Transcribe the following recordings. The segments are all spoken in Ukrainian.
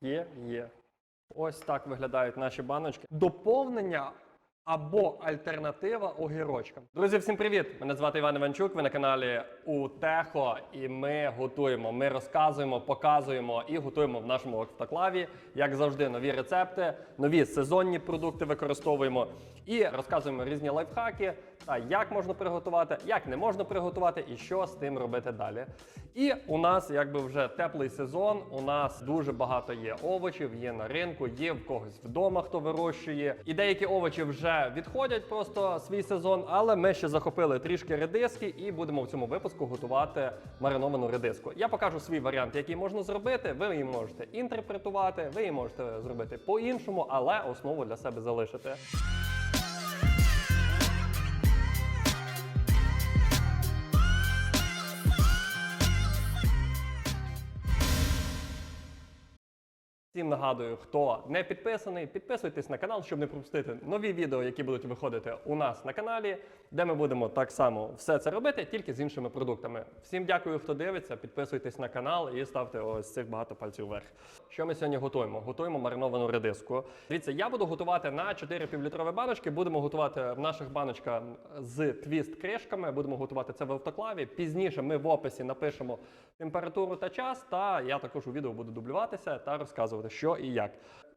Є, є. Ось так виглядають наші баночки. Доповнення або альтернатива огірочкам. Друзі, всім привіт! Мене звати Іван Іванчук. Ви на каналі Утехо, і ми готуємо. Ми розказуємо, показуємо і готуємо в нашому автоклаві, як завжди, нові рецепти, нові сезонні продукти використовуємо і розказуємо різні лайфхаки та як можна приготувати, як не можна приготувати і що з тим робити далі. І у нас якби вже теплий сезон. У нас дуже багато є овочів, є на ринку, є в когось вдома, хто вирощує. І деякі овочі вже відходять просто свій сезон, але ми ще захопили трішки редиски і будемо в цьому випуску готувати мариновану редиску. Я покажу свій варіант, який можна зробити. Ви її можете інтерпретувати, ви її можете зробити по-іншому, але основу для себе залишити. Всім нагадую, хто не підписаний, підписуйтесь на канал, щоб не пропустити нові відео, які будуть виходити у нас на каналі, де ми будемо так само все це робити, тільки з іншими продуктами. Всім дякую, хто дивиться. Підписуйтесь на канал і ставте ось цих багато пальців вверх. Що ми сьогодні готуємо? Готуємо мариновану редиску. Дивіться, я буду готувати на 4 півлітрові баночки. Будемо готувати в наших баночках з твіст кришками. Будемо готувати це в автоклаві. Пізніше ми в описі напишемо температуру та час. Та я також у відео буду дублюватися та розказувати, що і як.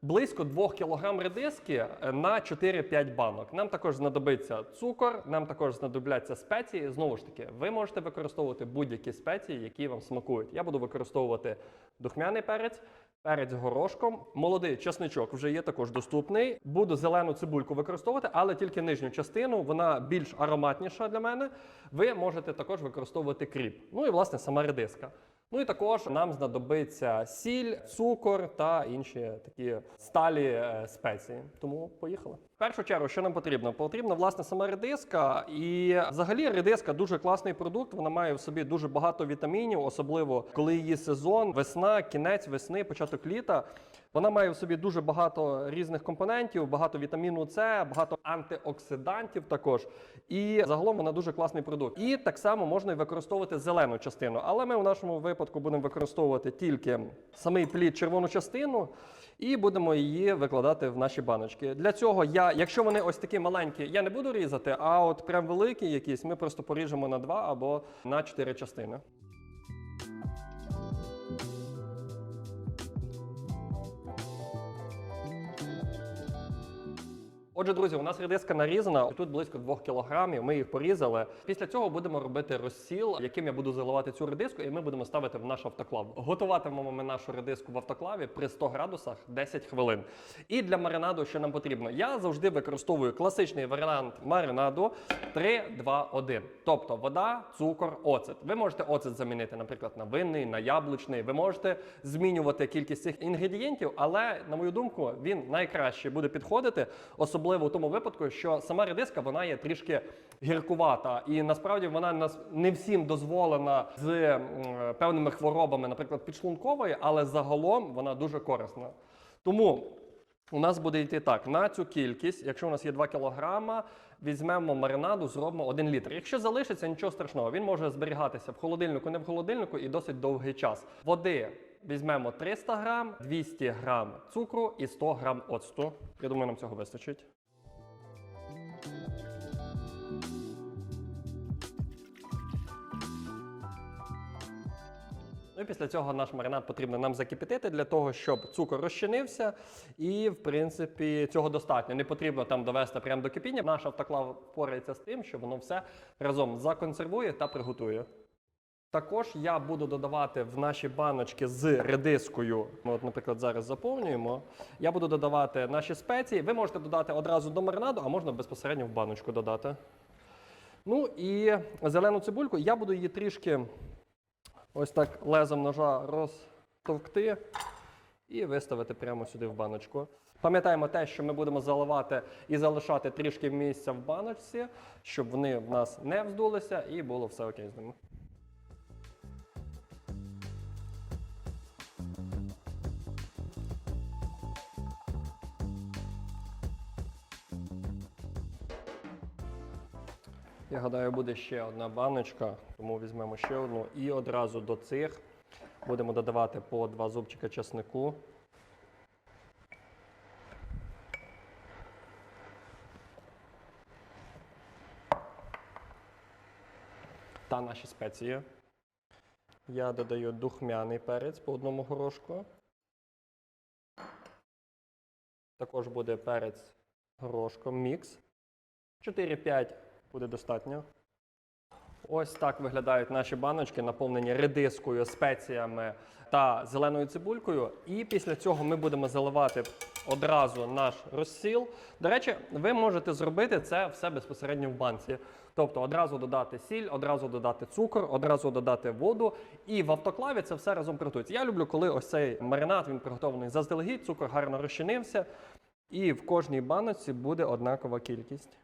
Близько 2 кг редиски на 4-5 банок. Нам також знадобиться цукор, нам також знадобляться спеції. Знову ж таки, ви можете використовувати будь-які спеції, які вам смакують. Я буду використовувати духмяний перець. Перець горошком, молодий чесничок вже є також доступний. Буду зелену цибульку використовувати, але тільки нижню частину. Вона більш ароматніша для мене. Ви можете також використовувати кріп. Ну і власне сама редиска. Ну і також нам знадобиться сіль, цукор та інші такі сталі е, спеції. Тому поїхали. Першу чергу, що нам потрібно? Потрібна власне сама редиска. І взагалі редиска дуже класний продукт. Вона має в собі дуже багато вітамінів, особливо коли її сезон, весна, кінець весни, початок літа. Вона має в собі дуже багато різних компонентів, багато вітаміну С, багато антиоксидантів також. І загалом вона дуже класний продукт. І так само можна використовувати зелену частину. Але ми в нашому випадку будемо використовувати тільки самий плід червону частину і будемо її викладати в наші баночки. Для цього я, якщо вони ось такі маленькі, я не буду різати, а от прям великі якісь, ми просто поріжемо на два або на чотири частини. Отже, друзі, у нас редиска нарізана. Тут близько 2 кілограмів. Ми їх порізали. Після цього будемо робити розсіл, яким я буду заливати цю редиску, і ми будемо ставити в наш автоклав. Готуватимемо ми нашу редиску в автоклаві при 100 градусах 10 хвилин. І для маринаду, що нам потрібно, я завжди використовую класичний варіант маринаду 3, 2, 1. Тобто вода, цукор, оцет. Ви можете оцет замінити, наприклад, на винний, на яблучний. Ви можете змінювати кількість цих інгредієнтів, але на мою думку, він найкраще буде підходити, особливо в тому випадку, що сама редиска вона є трішки гіркувата, і насправді вона не всім дозволена з певними хворобами, наприклад, підшлункової, але загалом вона дуже корисна. Тому у нас буде йти так: на цю кількість, якщо у нас є 2 кг, візьмемо маринаду, зробимо 1 літр. Якщо залишиться, нічого страшного, він може зберігатися в холодильнику, не в холодильнику і досить довгий час. Води візьмемо 300 грам, 200 грам цукру і 100 грам оцту. Я думаю, нам цього вистачить. Ну і після цього наш маринад потрібно нам закипятити для того, щоб цукор розчинився. І, в принципі, цього достатньо. Не потрібно там довести прямо до кипіння. Наш автоклав впорається з тим, що воно все разом законсервує та приготує. Також я буду додавати в наші баночки з редискою. Ми, от, наприклад, зараз заповнюємо. Я буду додавати наші спеції. Ви можете додати одразу до маринаду, а можна безпосередньо в баночку додати. Ну і зелену цибульку я буду її трішки ось так лезом ножа розтовкти і виставити прямо сюди в баночку. Пам'ятаємо те, що ми будемо заливати і залишати трішки місця в баночці, щоб вони в нас не вздулися і було все окей з ними. Я гадаю, буде ще одна баночка, тому візьмемо ще одну. І одразу до цих будемо додавати по два зубчика часнику. Та наші спеції. Я додаю духмяний перець по одному горошку. Також буде перець горошком мікс. 4-5 буде достатньо. Ось так виглядають наші баночки, наповнені редискою, спеціями та зеленою цибулькою. І після цього ми будемо заливати одразу наш розсіл. До речі, ви можете зробити це все безпосередньо в банці. Тобто одразу додати сіль, одразу додати цукор, одразу додати воду. І в автоклаві це все разом приготується. Я люблю, коли ось цей маринад він приготований заздалегідь, цукор гарно розчинився. І в кожній баночці буде однакова кількість.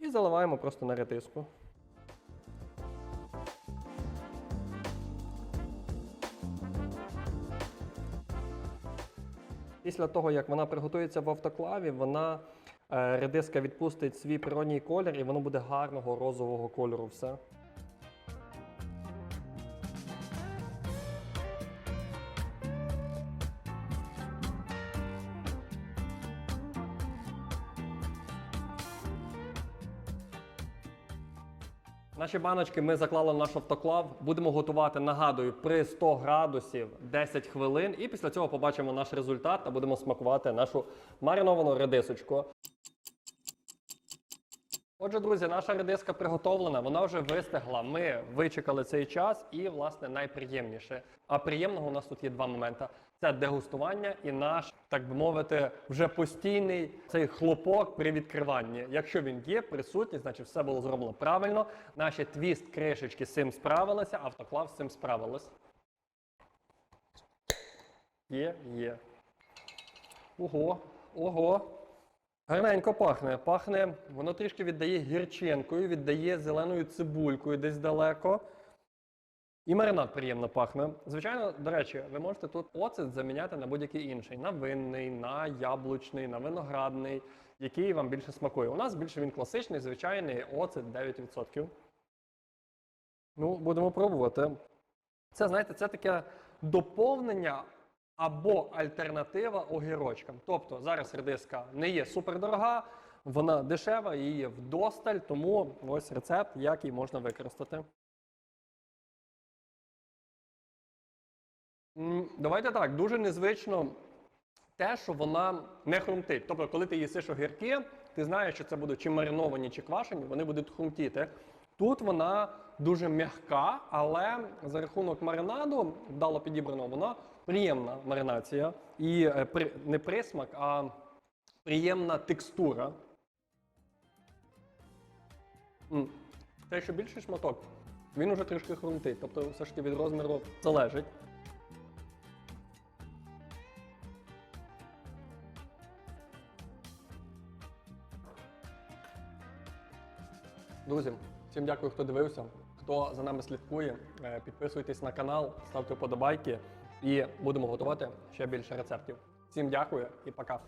І заливаємо просто на ретиску. Після того, як вона приготується в автоклаві, вона е, редиска відпустить свій природній колір і воно буде гарного розового кольору все. Наші баночки ми заклали в наш автоклав. Будемо готувати, нагадую, при 100 градусів 10 хвилин. І після цього побачимо наш результат та будемо смакувати нашу мариновану редисочку. Отже, друзі, наша редиска приготовлена, вона вже вистигла. Ми вичекали цей час, і, власне, найприємніше. А приємного у нас тут є два моменти: це дегустування і наш, так би мовити, вже постійний цей хлопок при відкриванні. Якщо він є, присутній, значить все було зроблено правильно. Наші твіст кришечки з цим справилися, автоклав з цим справилась. Є, є. Ого, ого. Гарненько пахне. Пахне, воно трішки віддає гірчинкою, віддає зеленою цибулькою десь далеко. І маринад приємно пахне. Звичайно, до речі, ви можете тут оцет заміняти на будь-який інший: на винний, на яблучний, на виноградний, який вам більше смакує. У нас більше він класичний, звичайний оцет 9%. Ну, будемо пробувати. Це, знаєте, це таке доповнення або альтернатива огірочкам. Тобто зараз редиска не є супердорога, вона дешева, її є вдосталь, тому ось рецепт, як її можна використати. Давайте так, дуже незвично те, що вона не хрумтить. Тобто, коли ти їсиш огірки, ти знаєш, що це будуть чи мариновані, чи квашені, вони будуть хрумтіти. Тут вона дуже м'яка, але за рахунок маринаду, вдало підібрано, вона приємна маринація. І е, не присмак, а приємна текстура. Те, що більший шматок, він уже трішки хрумтить. Тобто все ж таки від розміру залежить. Друзі, всім дякую, хто дивився, хто за нами слідкує. Е, Підписуйтесь на канал, ставте вподобайки і будемо готувати ще більше рецептів. Всім дякую і пока.